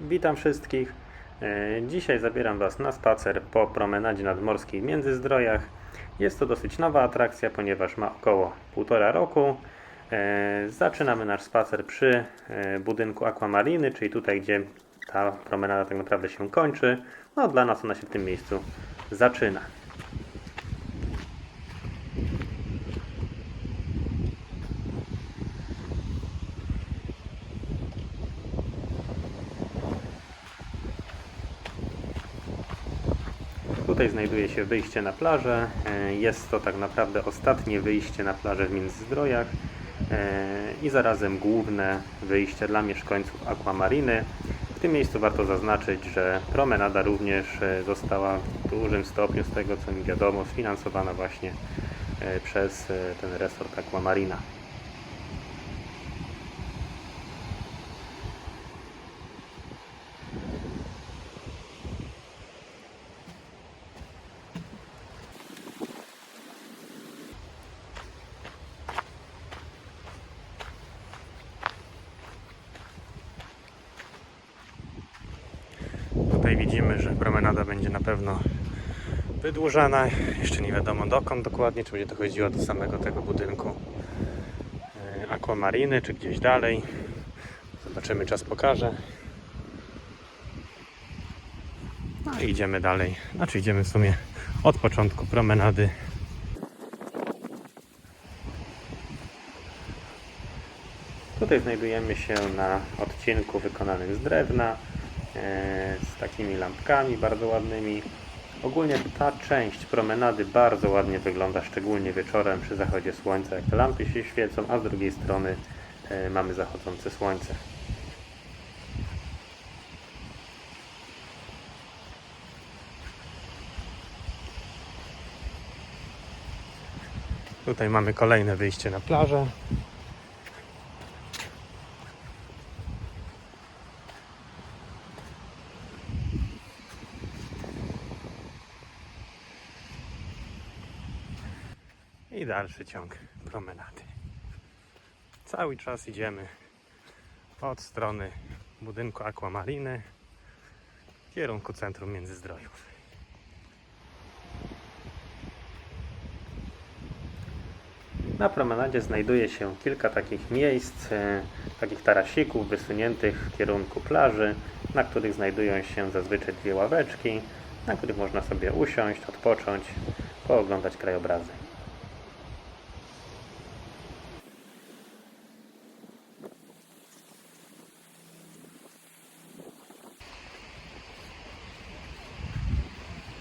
Witam wszystkich. E, Dzisiaj zabieram Was na spacer po promenadzie nadmorskiej w Międzyzdrojach. Jest to dosyć nowa atrakcja, ponieważ ma około półtora roku. E, Zaczynamy nasz spacer przy e, budynku Aquamariny, czyli tutaj, gdzie ta promenada tak naprawdę się kończy. No, dla nas ona się w tym miejscu zaczyna. Tutaj znajduje się wyjście na plażę. E, Jest to tak naprawdę ostatnie wyjście na plażę w Międzyzdrojach e, i zarazem główne wyjście dla mieszkańców Aquamariny. W tym miejscu warto zaznaczyć, że promenada również e, została w dużym stopniu, z tego co mi wiadomo, sfinansowana właśnie przez ten resort Aquamarina. Tutaj widzimy, że promenada będzie na pewno wydłużana. Jeszcze nie wiadomo dokąd dokładnie, czy będzie to chodziło do samego tego budynku e, Aquamariny, czy gdzieś dalej. Zobaczymy, czas pokaże. No i idziemy dalej. Znaczy idziemy w sumie od początku promenady. Tutaj znajdujemy się na odcinku wykonanym z drewna z takimi lampkami bardzo ładnymi. Ogólnie ta część promenady bardzo ładnie wygląda, szczególnie wieczorem przy zachodzie słońca, jak te lampy się świecą, a z drugiej strony e, mamy zachodzące słońce. Tutaj mamy kolejne wyjście na plażę. I dalszy ciąg promenady. Cały czas idziemy od strony budynku Aquamariny w kierunku Centrum Międzyzdrojów. Na promenadzie znajduje się kilka takich miejsc, e, takich tarasików wysuniętych w kierunku plaży, na których znajdują się zazwyczaj dwie ławeczki, na których można sobie usiąść, odpocząć, pooglądać krajobrazy.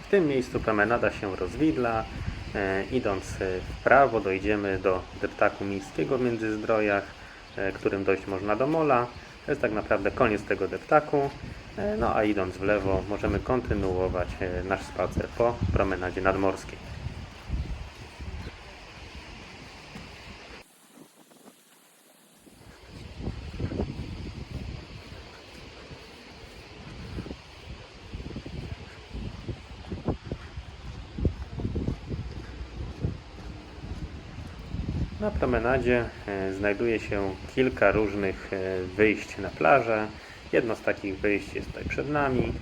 W tym miejscu promenada się rozwidla. E, idąc w prawo dojdziemy do deptaku miejskiego w Międzyzdrojach, e, którym dojść można do mola. To jest tak naprawdę koniec tego deptaku. E, no a idąc w lewo możemy kontynuować nasz spacer po promenadzie nadmorskiej. Na promenadzie e, znajduje się kilka różnych e, wyjść na plażę. Jedno z takich wyjść jest tutaj przed nami.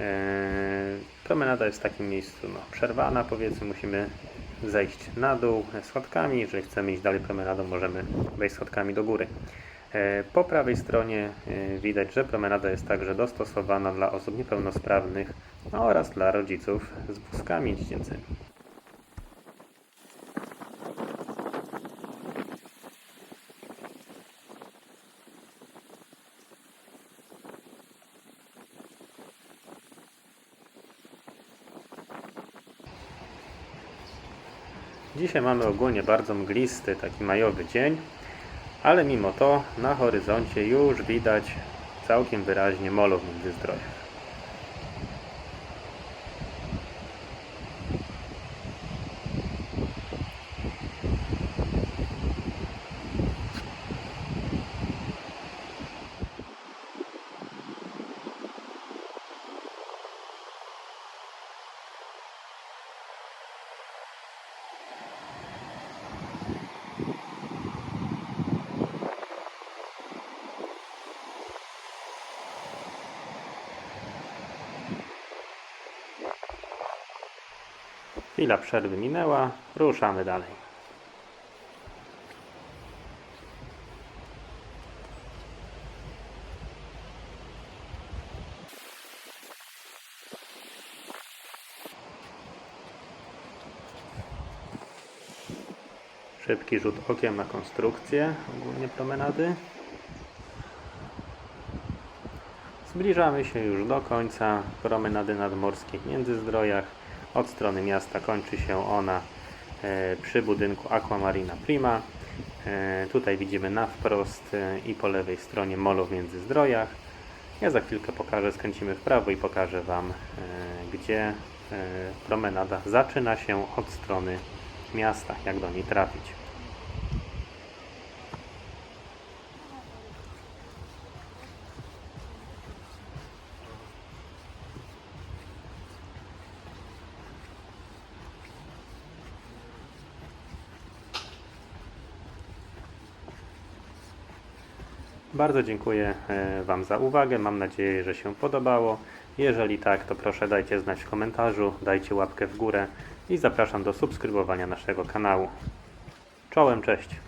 E, Promenada jest w takim miejscu no, przerwana, powiedzmy, musimy zejść na dół schodkami. Jeżeli chcemy iść dalej promenadą, możemy wejść schodkami do góry. Po prawej stronie widać, że promenada jest także dostosowana dla osób niepełnosprawnych no, oraz dla rodziców z wózkami dziecięcymi. Dzisiaj mamy ogólnie bardzo mglisty, taki majowy dzień, ale mimo to na horyzoncie już widać całkiem wyraźnie molo w Międzyzdrojach. Chwila przerwy minęła, ruszamy dalej. Szybki rzut okiem na konstrukcję ogólnie promenady. Zbliżamy się już do końca promenady nadmorskiej w Międzyzdrojach. Od strony miasta kończy się ona e, przy budynku Aquamarina Prima. E, Tutaj widzimy na wprost e, i po lewej stronie molo w Międzyzdrojach. Ja za chwilkę pokażę, skręcimy w prawo i pokażę Wam, gdzie promenada zaczyna się od strony miasta, jak do niej trafić. Bardzo dziękuję e, Wam za uwagę. Mam nadzieję, że się podobało. Jeżeli tak, to proszę dajcie znać w komentarzu, dajcie łapkę w górę i zapraszam do subskrybowania naszego kanału. Czołem, cześć!